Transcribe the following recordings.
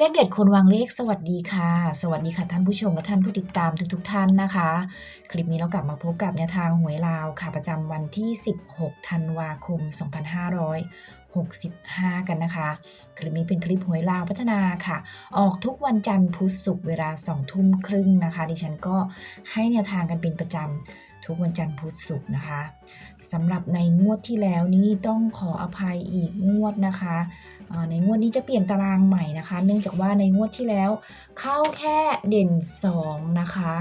เลขเด็ดคนวางเลขสวัสดีค่ะ สวัสดีค่ะท่านผู้ชมและท่านผู้ติดตามทุกๆทท่านนะคะ คลิปนี้เรากลับมาพบกับแนวทางหวยลาวค่ะ ประจำวันที่ 16 ธันวาคม 2565 กันนะคะ คลิปนี้เป็นคลิปหวยลาวพัฒนาค่ะ ออกทุกวันจันทร์พุธศุกร์เวลา 2 ทุ่มครึ่งนะคะ ดิฉันก็ให้แนวทางกันเป็นประจำ ทุกวันจันทร์พุธศุกร์นะคะสำหรับในงวดที่แล้วนี่ต้องขออภัยอีกงวดนะคะในงวดนี้จะเปลี่ยนตารางใหม่นะคะ เนื่องจากว่าในงวดที่แล้วเข้าแค่เด่น 2 นะคะ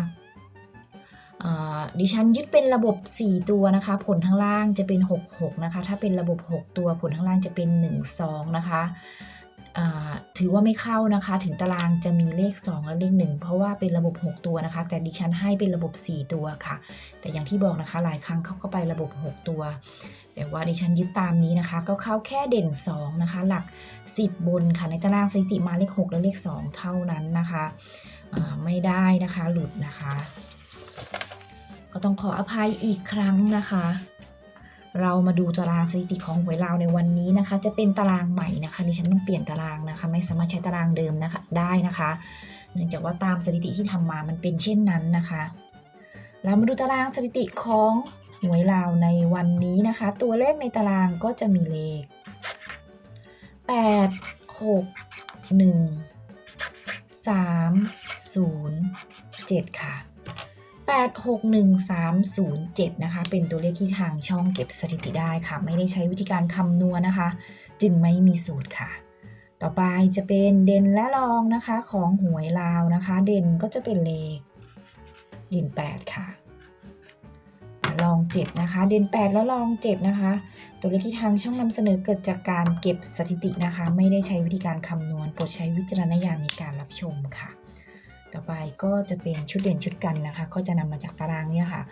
ดิฉันยึดเป็นระบบ 4 ตัวนะคะ ผลข้างล่างจะเป็น 66 นะคะ ถ้าเป็นระบบ 6 ตัวผลข้างล่างจะเป็น 1 2 นะคะ ถือว่าไม่เข้านะคะ ถึงตารางจะมีเลข 2 และเลข 1 เพราะว่าเป็นระบบ 6 ตัวนะคะ แต่ดิฉันให้เป็นระบบ 4 ตัวค่ะ แต่อย่างที่บอกนะคะหลายครั้งเขาก็ไประบบ 6 ตัว แต่ว่าดิฉันยึดตามนี้นะคะ ก็เข้าแค่เด่น 2 นะคะ หลัก 10 บนค่ะในตารางสถิติมาเลข 6 และเลข 2 เท่านั้นนะคะไม่ได้นะคะหลุดนะคะ ก็ต้องขออภัยอีกครั้งนะคะ เรามาดูตารางสถิติของหวยลาวในวันนี้นะคะ จะเป็นตารางใหม่นะคะดิฉันต้องเปลี่ยนตารางนะคะ ไม่สามารถใช้ตารางเดิมนะคะได้นะคะ เนื่องจากว่าตามสถิติที่ทำมามันเป็นเช่นนั้นนะคะ เรามาดูตารางสถิติของหวยลาวในวันนี้นะคะ ตัวเลขในตารางก็จะมีเลข 8 6 1 3 0 7 ค่ะ 861307 นะคะ เป็นตัวเลขที่ทางช่องเก็บสถิติได้ค่ะ ไม่ได้ใช้วิธีการคำนวณนะคะ จึงไม่มีสูตรค่ะ ต่อไปจะเป็นเด่นและรองนะคะของหวยลาวนะคะ เด่นก็จะเป็นเลข เด่น 8 ค่ะรอง 7 นะคะ เด่น 8 แล้วรอง 7 นะคะ ตัวเลขที่ทางช่องนำเสนอเกิดจากการเก็บสถิตินะคะ ไม่ได้ใช้วิธีการคำนวณโปรดใช้วิจารณญาณในการรับชมค่ะ ต่อไปก็จะเป็นชุดเด่นชุดกันนะคะ ก็จะนำมาจากตารางนี้นะคะ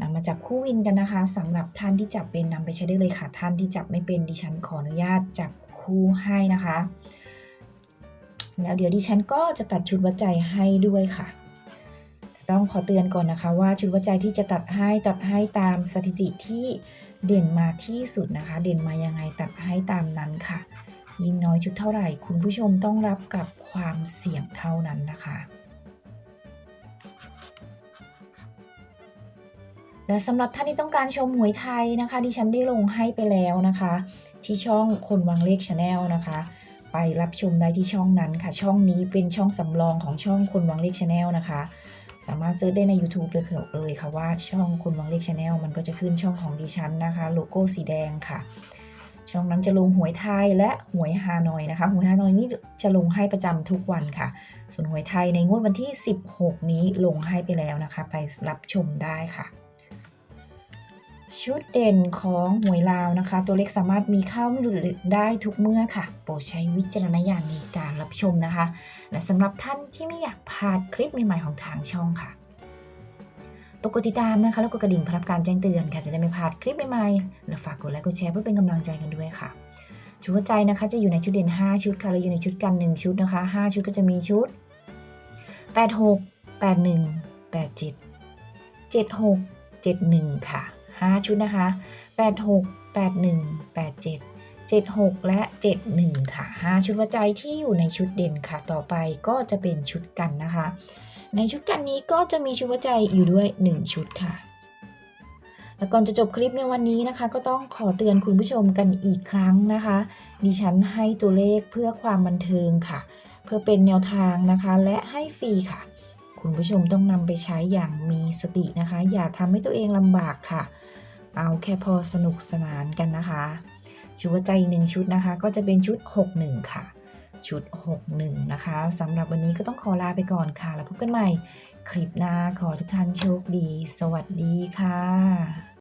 นำมาจับคู่วินกันนะคะสำหรับท่านที่จับเป็นนำไปใช้ได้เลยค่ะ ท่านที่จับไม่เป็นดิฉันขออนุญาตจับคู่ให้นะคะ แล้วเดี๋ยวดิฉันก็จะตัดชุดวัดใจให้ด้วยค่ะ ต้องขอเตือนก่อนนะคะ ว่าชุดวัดใจที่จะตัดให้ตัดให้ตามสถิติที่เด่นมาที่สุดนะคะ เด่นมายังไงตัดให้ตามนั้นค่ะ ยิ่งน้อยชุดเท่าไหร่ คุณผู้ชมต้องรับกับความเสี่ยงเท่านั้นนะคะ และสำหรับท่านที่ต้องการชมหวยไทยนะคะ ดิฉันได้ลงให้ไปแล้วนะคะ ที่ช่องคนวังเลขชาแนลนะคะ ไปรับชมได้ที่ช่องนั้นค่ะ ช่องนี้เป็นช่องสำรองของช่องคนวังเลขชาแนลนะคะ สามารถเซิร์ชได้ใน YouTube เลยเลยค่ะว่าช่องคนวังเลขชาแนลมันก็จะขึ้นช่องของดิฉันนะคะ โลโก้สีแดงค่ะ ช่องนั้นจะลงหวยไทยและหวยฮานอยนะคะหวยฮานอยนี่จะลงให้ประจำทุกวันค่ะ ส่วนหวยไทยในงวดวันที่ 16 นี้ลงให้ไปแล้วนะคะ ไปรับชมได้ค่ะ ชุดเด่นของหวยลาวนะคะ ตัวเลขสามารถมีเข้าไม่หลุดได้ทุกเมื่อค่ะ โปรดใช้วิจารณญาณในการรับชมนะคะ และสำหรับท่านที่ไม่อยากพลาดคลิปใหม่ๆของทางช่องค่ะปกดติดตามนะคะ แล้วก็กระดิ่งเพื่อรับการแจ้งเตือนค่ะจะได้ไม่พลาดคลิปใหม่ๆและฝากกดไลค์กดแชร์เพื่อเป็นกำลังใจกันด้วยค่ะ ชุดใจนะคะจะอยู่ในชุดเด่น 5 ชุดค่ะแล้วอยู่ในชุดกัน 1 ชุดนะคะ 5 ชุดก็จะมีชุด 86 81 87 76 71 ค่ะ 5 ชุดนะคะ 86 81 87 76 และ 71 ค่ะ 5 ชุดหัวใจที่อยู่ในชุดเด่นค่ะ ต่อไปก็จะเป็นชุดกันนะคะ ในชุดกันนี้ก็จะมีชุดหัวใจอยู่ด้วย 1 ชุดค่ะแล้วก่อนจะจบคลิปในวันนี้นะคะ ก็ต้องขอเตือนคุณผู้ชมกันอีกครั้งนะคะ ดิฉันให้ตัวเลขเพื่อความบันเทิงค่ะ เพื่อเป็นแนวทางนะคะ และให้ฟรีค่ะ คุณผู้ชมต้องนำไปใช้อย่างมีสตินะคะ อย่าทำให้ตัวเองลำบากค่ะ เอาแค่พอสนุกสนานกันนะคะชุดหัวใจอีกหนึ่งชุดนะคะ ก็จะเป็นชุด 61 ค่ะ ชุด 61 นะคะสำหรับวันนี้ก็ต้องขอลาไปก่อนค่ะ แล้วพบกันใหม่ คลิปหน้าขอทุกท่านโชคดี สวัสดีค่ะ